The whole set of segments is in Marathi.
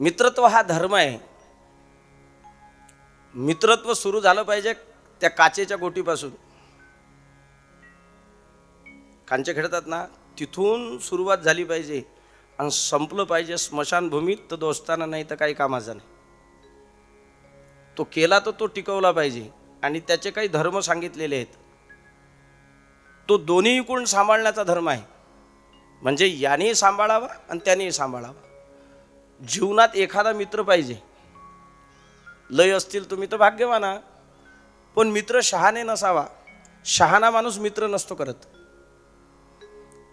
मित्रत्व हा धर्म आहे. मित्रत्व सुरू झालं पाहिजे त्या काचेच्या गोटीपासून. कांचे खेळतात ना तिथून सुरुवात झाली पाहिजे आणि संपलं पाहिजे स्मशानभूमीत तर दोस्ताना नाही तर काही कामाचा नाही. तो केला तर तो टिकवला पाहिजे आणि त्याचे काही धर्म सांगितलेले आहेत. तो दोन्ही गुण सांभाळण्याचा धर्म आहे? म्हणजे यानेही सांभाळावा आणि त्यानेही सांभाळावा. जीवनात एखादा मित्र पाहिजे. लय असतील तुम्ही तर भाग्यवान आहात. पण मित्र शहाणे नसावा. शहाणा माणूस मित्र नसतो करत.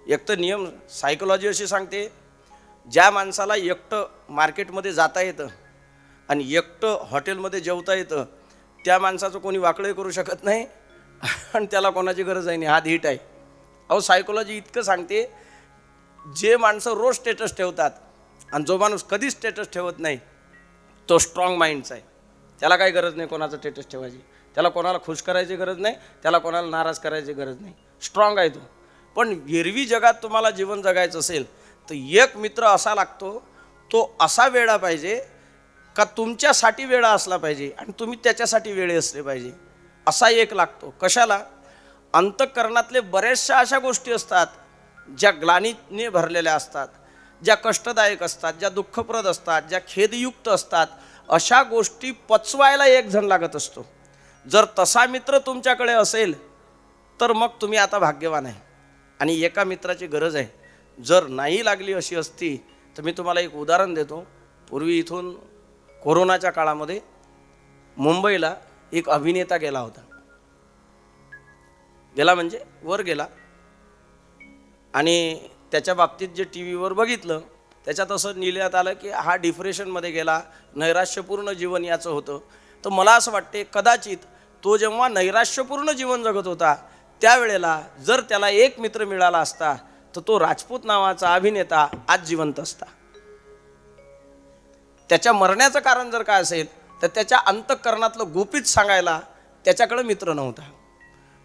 एक तर नियम सायकोलॉजी अशी सांगते ज्या माणसाला एकटं मार्केटमध्ये जाता येतं आणि एकटं हॉटेलमध्ये जेवता येतं त्या माणसाचं कोणी वाकडे करू शकत नाही आणि त्याला कोणाची गरज आहे नाही. हा धीट आहे. अहो सायकोलॉजी इतकं सांगते जे माणसं रोज स्टेटस ठेवतात आणि जो माणूस कधीच स्टेटस ठेवत नाही तो स्ट्रॉंग माइंडचा आहे. त्याला काही गरज नाही कोणाचं स्टेटस ठेवायची. त्याला कोणाला खुश करायची गरज नाही त्याला कोणाला नाराज करायची गरज नाही. स्ट्रॉंग आहे तो. पण एरवी जगात तुम्हाला जीवन जगायचं असेल तर एक मित्र असा लागतो तो असा वेळा पाहिजे का तुमच्यासाठी वेळा असला पाहिजे आणि तुम्ही त्याच्यासाठी वेळे असले पाहिजे. असा एक लागतो. कशाला? अंतःकरणातले बऱ्याचशा अशा गोष्टी असतात ज्या ग्लानीने भरलेल्या असतात. ज्या कष्टदायक असतात ज्या दुःखप्रद असतात ज्या खेदयुक्त असतात अशा गोष्टी पचवायला एक जण लागत असतो. जर तसा मित्र तुमच्याकडे असेल तर मग तुम्ही आता भाग्यवान आहे. आणि एका मित्राची गरज आहे. जर नाही लागली अशी असती तर मी तुम्हाला एक उदाहरण देतो. पूर्वी इथून कोरोनाच्या काळामध्ये मुंबईला एक अभिनेता गेला होता. गेला म्हणजे वर गेला. आणि त्याच्या बाबतीत जे टी व्हीवर बघितलं त्याच्यात असं लिहिण्यात आलं की हा डिप्रेशनमध्ये गेला नैराश्यपूर्ण जीवन याचं होतं. तर मला असं वाटते कदाचित तो जेव्हा नैराश्यपूर्ण जीवन जगत होता त्यावेळेला जर त्याला एक मित्र मिळाला असता तर तो राजपूत नावाचा अभिनेता आज जिवंत असता. त्याच्या मरण्याचं कारण जर काय असेल तर त्याच्या अंतःकरणातलं गुपित सांगायला त्याच्याकडे मित्र नव्हता.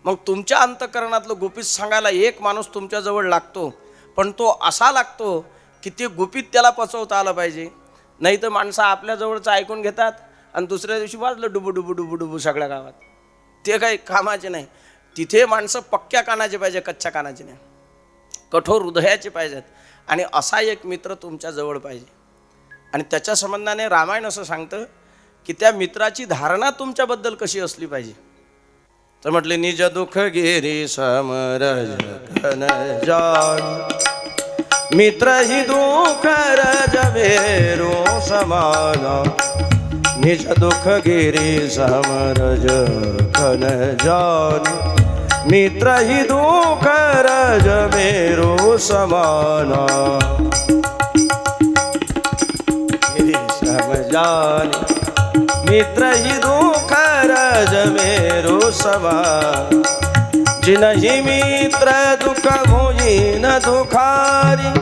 मग तुमच्या अंतःकरणातलं गुपित सांगायला एक माणूस तुमच्याजवळ लागतो पण तो असा लागतो की ते गुपित त्याला पचवता आलं पाहिजे. नाही तर माणसं आपल्याजवळचं ऐकून घेतात आणि दुसऱ्या दिवशी वाजलं डुबू डुबू डुबू डुबू सगळ्या गावात. ते काही कामाचे नाही. तिथे माणसं पक्क्या कानाचे पाहिजे कच्च्या कानाचे नाही. कठोर हृदयाचे पाहिजेत. आणि असा एक मित्र तुमच्या जवळ पाहिजे. आणि त्याच्या संबंधाने रामायण असं सांगतं की त्या मित्राची धारणा तुमच्याबद्दल कशी असली पाहिजे. तर म्हटले निज दुःख गिरी समरज घन जान. मित्र ही दुःख रज समान. निज दुःख गिरी समरज घन जान. मित्र ही दुःख रज मेरो समान. गिरी समजान मित्र ही दुःख मेरो समा जिनही मित्र दुःख भोजी न दुखारी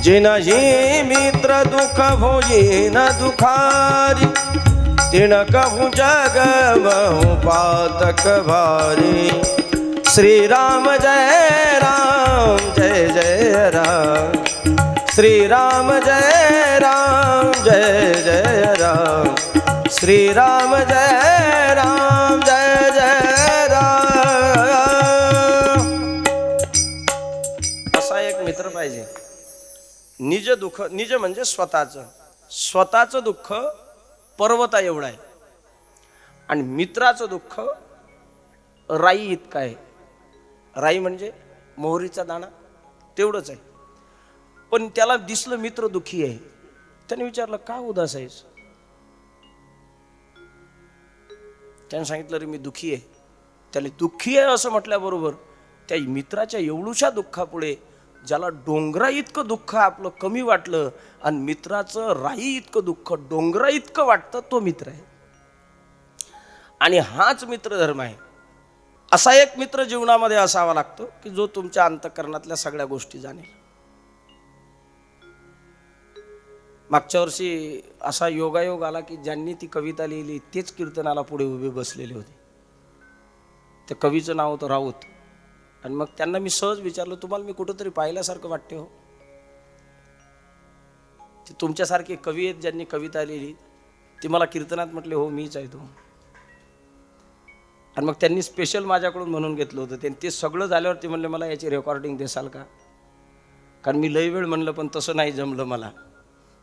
जिनही मित्र दुःख भोजी न दुखारी तिण कहू जग बहु पातक भारी. श्री राम जय राम जय जय राम. श्री राम जय राम जय जय राम. श्री राम जय मित्र पाहिजे. निज दुःख निज म्हणजे स्वतःचं. स्वतःचं दुःख पर्वता एवढं आहे. आणि मित्राचं दुःख राई इतकं आहे. राई म्हणजे मोहरीचा दाणा तेवढंच आहे. पण त्याला दिसलं मित्र दुःखी आहे. त्याने विचारलं का उदास आहेस? त्याने सांगितलं रे मी दुःखी आहे. त्याने दुःखी आहे असं म्हटल्याबरोबर त्या मित्राच्या एवढूशा दुःखापुढे ज्याला डोंगरा इतकं दुःख आपलं कमी वाटलं आणि मित्राचं राई इतकं दुःख डोंगरा इतकं वाटतं तो मित्र आहे. आणि हाच मित्र धर्म आहे. असा एक मित्र जीवनामध्ये असावा लागतो की जो तुमच्या अंतकरणातल्या सगळ्या गोष्टी जाणेल. मागच्या वर्षी असा योगायोग आला की ज्यांनी ती कविता लिहिली तेच कीर्तनाला पुढे उभे बसलेले होते. त्या कवीचं नाव होतं राऊत. आणि मग त्यांना मी सहज विचारलं तुम्हाला मी कुठंतरी पाहिल्यासारखं वाटते हो. ते तुमच्यासारखे कवी आहेत ज्यांनी कविता लिहिली ती मला कीर्तनात म्हटले हो मीच आहे तो. आणि मग त्यांनी स्पेशल माझ्याकडून म्हणून घेतलं होतं. ते ते सगळं झाल्यावर ते म्हणले मला याची रेकॉर्डिंग देसाल का? कारण मी लई वेळ म्हणलं पण तसं नाही जमलं मला.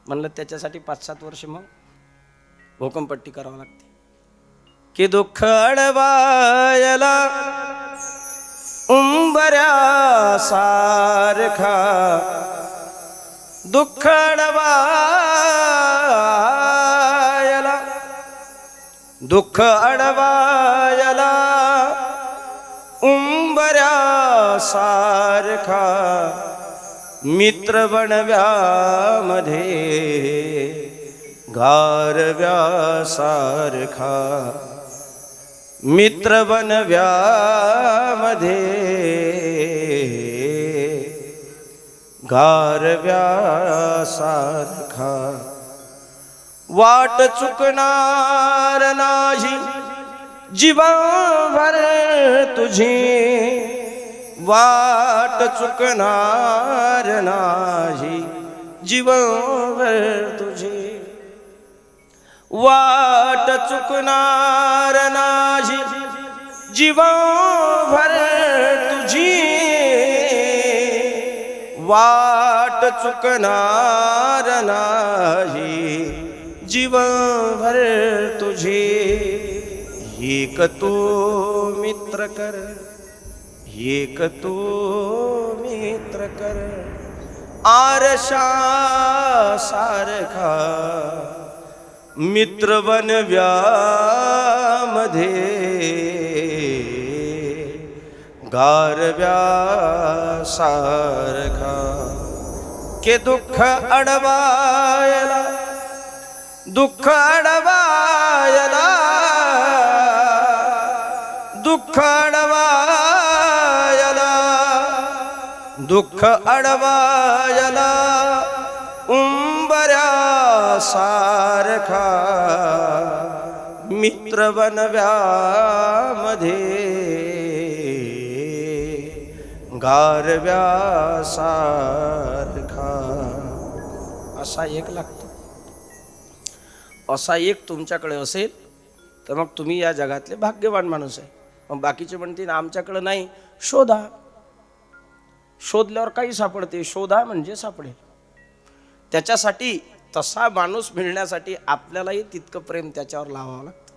म्हणलं त्याच्यासाठी पाच सात वर्ष मग भोकमपट्टी करावं लागते. की दुःख अडवायला सारखा दुःख अडवायला दुःख अडवायला उंबऱ्या सारखा मित्र बनव्यामध्ये गारव्या सारखा मित्र बनव्यामध्ये गारव्यासारखा वाट चुकणार नाही जीवाभर तुझी. वाट चुकणार नाही जीवाभर तुझी. वाट चुकणार नाही जीवाभर तुझी. वा चुकणार नाही जीवभर तुझे। एक तो मित्र कर, एक तो मित्र कर। आरशा सारखा मित्र बनव्यामध्ये गारव्या सारखा के दुःख अडवायला दुःख अडवायला दुःख अडवायला दुःख अडवायला उंबऱ्या सारखा मित्र बनव्यामध्ये गारव्या सार असा एक लागतो. असा एक तुमच्याकडे असेल तर मग तुम्ही या जगातले भाग्यवान माणूस आहे. मग बाकीचे म्हणतील आमच्याकडे नाही शोधा. शोधल्यावर काही सापडते शोधा म्हणजे सापडेल. त्याच्यासाठी तसा माणूस मिळण्यासाठी आपल्यालाही तितकं प्रेम त्याच्यावर लावावं लागतं.